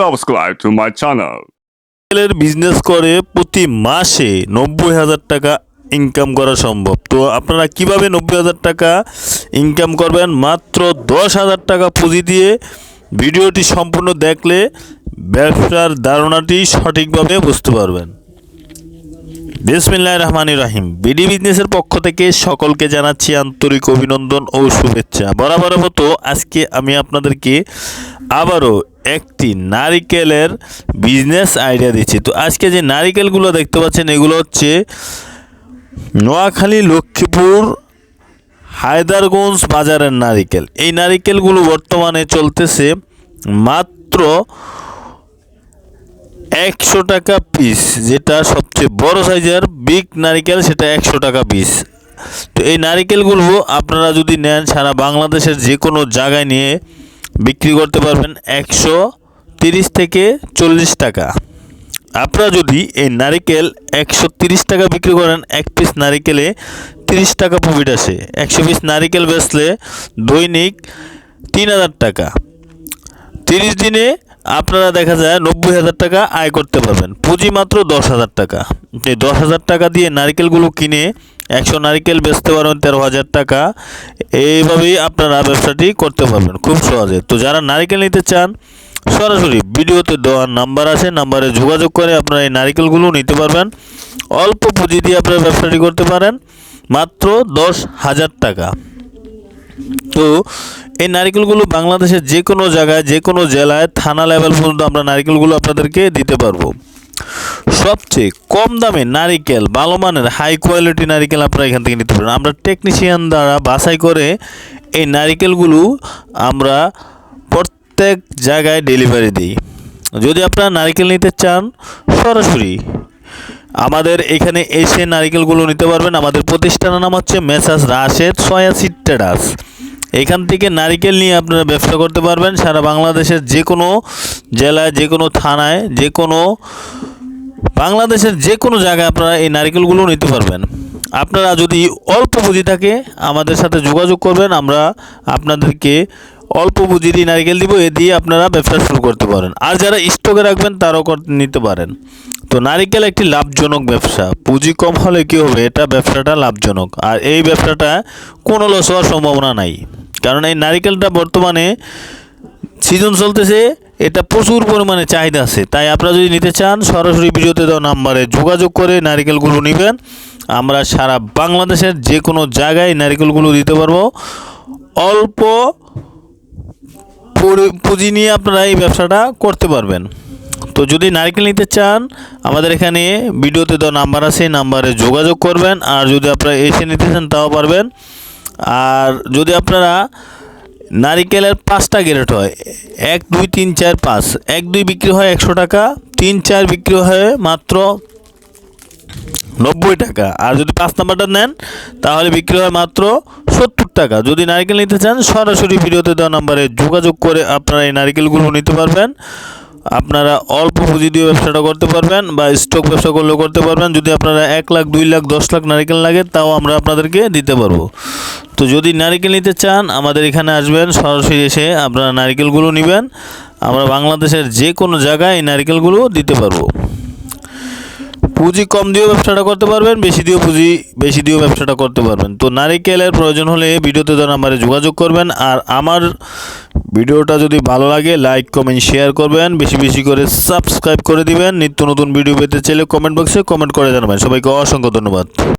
subscribe to my channel. এর business করে প্রতি মাসে নব্বই হাজার টাকা ইনকাম করা সম্ভব। তো আপনারা কীভাবে নব্বই হাজার টাকা ইনকাম করবেন? মাত্র দশ হাজার টাকা পুঁজি দিয়ে ভিডিওটি সম্পূর্ণ দেখলে ব্যবসার ধারণাটি সঠিকভাবে বুঝতে পারবেন। বিসমিল্লাহ রহমান রাহিম। বিডি বিজনেসের পক্ষ থেকে সকলকে জানাচ্ছি আন্তরিক অভিনন্দন ও শুভেচ্ছা। বরাবর মতো আজকে আমি আপনাদেরকে আবারও একটি নারিকেলের বিজনেস আইডিয়া দিচ্ছি। তো আজকে যে নারিকেলগুলো দেখতে পাচ্ছেন, এগুলো হচ্ছে নোয়াখালী, লক্ষ্মীপুর, হায়দারগঞ্জ বাজারের নারিকেল। এই নারিকেলগুলো বর্তমানে চলতেছে মাত্র একশো টাকা পিস যেটা সবচেয়ে বড় সাইজের বিগ নারিকেল, সেটা একশো টাকা পিস তো এই নারিকেলগুলো আপনারা যদি নেন সারা বাংলাদেশের যে কোনো জায়গায় নিয়ে বিক্রি করতে পারবেন একশো তিরিশ থেকে চল্লিশ টাকা। আপনারা যদি এই নারিকেল একশো তিরিশ টাকা বিক্রি করেন, এক পিস নারিকেলে তিরিশ টাকা প্রফিট আসে। একশো পিস নারিকেল বেচলে দৈনিক তিন হাজার টাকা। তিরিশ দিনে আপনারা দেখা যায় নব্বই হাজার টাকা আয় করতে পারবেন। পুঁজি মাত্র দশ হাজার টাকা। দশ হাজার টাকা দিয়ে নারকেলগুলো কিনে একশো নারকেল বেচতে পারবেন তেরো হাজার টাকা। এইভাবেই আপনারা ব্যবসাটি করতে পারবেন খুব সহজে। তো যারা নারকেল নিতে চান, সরাসরি ভিডিওতে দেওয়ার নাম্বার আছে, নাম্বারে যোগাযোগ করে আপনারা এই নারকেলগুলো নিতে পারবেন। অল্প পুঁজি দিয়ে আপনারা ব্যবসাটি করতে পারেন, মাত্র দশ হাজার টাকা। তো এই নারিকেলগুলো বাংলাদেশের যে কোনো জায়গায় যে কোনো জেলায়, থানা লেভেল পর্যন্ত আমরা নারিকেলগুলো আপনাদেরকে দিতে পারব। সবচেয়ে কম দামে নারিকেল, ভালো মানের হাই কোয়ালিটি নারিকেল আপনারা এখান থেকে নিতে পারেন। আমরা টেকনিশিয়ান দ্বারা বাছাই করে এই নারিকেলগুলো আমরা প্রত্যেক জায়গায় ডেলিভারি দিই। যদি আপনারা নারিকেল নিতে চান, সরাসরি আমাদের এখানে এসে নারিকেলগুলো নিতে পারবেন। আমাদের প্রতিষ্ঠানের নাম হচ্ছে মেসাস রাশেদ সয়াসি ট্রেডার্স। এখান থেকে নারিকেল নিয়ে আপনারা ব্যবসা করতে পারবেন। সারা বাংলাদেশের যে কোনো জেলায় যে কোনো থানায় যে কোনো বাংলাদেশের যে কোনো জায়গায় আপনারা এই নারিকেলগুলো নিতে পারবেন। আপনারা যদি অল্প পুঁজি থাকে, আমাদের সাথে যোগাযোগ করবেন, আমরা আপনাদেরকে অল্প পুঁজি দিয়ে নারিকেল দিব, এ দিয়ে আপনারা ব্যবসা শুরু করতে পারেন। আর যারা স্টকে রাখবেন, তারাও নিতে পারেন। তো নারিকেল একটি লাভজনক ব্যবসা। পুঁজি কম হলে কী হবে? এটা ব্যবসাটা লাভজনক। আর এই ব্যবসাটা কোনো লস হওয়ার সম্ভাবনা নাই। কারণ এই নারিকেলটা বর্তমানে সিজন চলতেছে এটা প্রচুর পরিমাণে চাহিদা আছে। তাই আপনারা যদি নিতে চান, সরাসরি ভিডিওতে দেওয়া নাম্বারে যোগাযোগ করে নারিকেলগুলো নেবেন। আমরা সারা বাংলাদেশের যে কোনো জায়গায় নারিকেলগুলো দিতে পারব। অল্প পুঁজি নিয়ে আপনারা এই ব্যবসাটা করতে পারবেন। তো যদি নারকেল নিতে চান, আমাদের এখানে ভিডিওতে দেওয়া নাম্বার আছে নাম্বারে যোগাযোগ করবেন। আর যদি আপনারা এসে নিতে চান, তাও পারবেন। আর যদি আপনারা নারিকেলের পাঁচটা গ্রেড হয়। এক, দুই, তিন, চার, পাঁচ। এক, দুই বিক্রি হয় একশো টাকা, তিন, চার বিক্রি হয় মাত্র নব্বই টাকা। আর যদি পাঁচ নাম্বারটা নেন, তাহলে বিক্রি হয় মাত্র সত্তর টাকা। যদি নারকেল নিতে চান, সরাসরি ভিডিওতে দেওয়া নাম্বারে যোগাযোগ করে আপনারা এই নারিকেলগুলো নিতে পারবেন। আপনারা অল্প পুঁজি দিয়ে ব্যবসাটা করতে পারবেন বা স্টক ব্যবসা করলেও করতে পারবেন। যদি আপনারা এক লাখ, দুই লাখ, দশ লাখ নারিকেল লাগে, তাও আমরা আপনাদেরকে দিতে পারব। তো যদি নারিকেল নিতে চান, আমাদের এখানে আসবেন, সরাসরি এসে আপনারা নারিকেলগুলো নেবেন। আমরা বাংলাদেশের যে কোনো জায়গায় এই নারকেলগুলো দিতে পারব। পুঁজি কম দিয়েও ব্যবসাটা করতে পারবেন, বেশি দিয়েও পুঁজি, বেশি দিয়েও ব্যবসাটা করতে পারবেন। তো নারিকেলের প্রয়োজন হলে ভিডিওতে দেওয়া নাম্বারে যোগাযোগ করবেন। আর আমার ভিডিওটা যদি ভালো লাগে, লাইক, কমেন্ট, শেয়ার করবেন। বেশি বেশি করে সাবস্ক্রাইব করে দিবেন। নিত্য নতুন ভিডিও পেতে চাইলে কমেন্ট বক্সে কমেন্ট করে জানাবেন। সবাইকে অসংখ্য ধন্যবাদ।